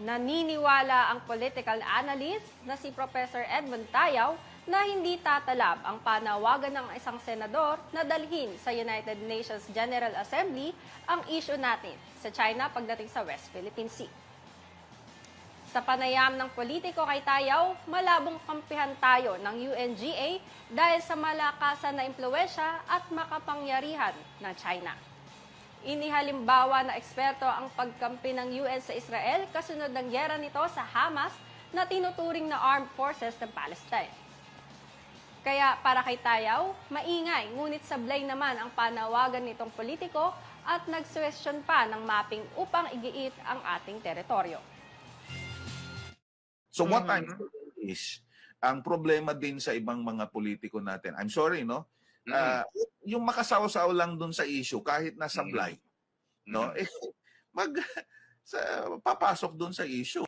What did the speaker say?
Naniniwala ang political analyst na si Professor Edmund Tayaw na hindi tatalab ang panawagan ng isang senador na dalhin sa United Nations General Assembly ang issue natin sa China pagdating sa West Philippine Sea. Sa panayam ng politiko kay Tayaw, malabong kampihan tayo ng UNGA dahil sa malakasan na impluensya at makapangyarihan ng China. Inihalimbawa na eksperto ang pagkampi ng UN sa Israel kasunod ng gyera nito sa Hamas na tinuturing na armed forces ng Palestine. Kaya para kay Tayaw, maingay ngunit sablay naman ang panawagan nitong politiko at nagsuwestiyon pa ng mapping upang igiit ang ating teritoryo. So what. I'm saying is, ang problema din sa ibang mga politiko natin, I'm sorry, no? Mm. Ah, yung makasaw-saw lang dun sa issue, kahit nasa Mhm. blind, no? Mm. Eh, mag, sa, papasok dun sa issue.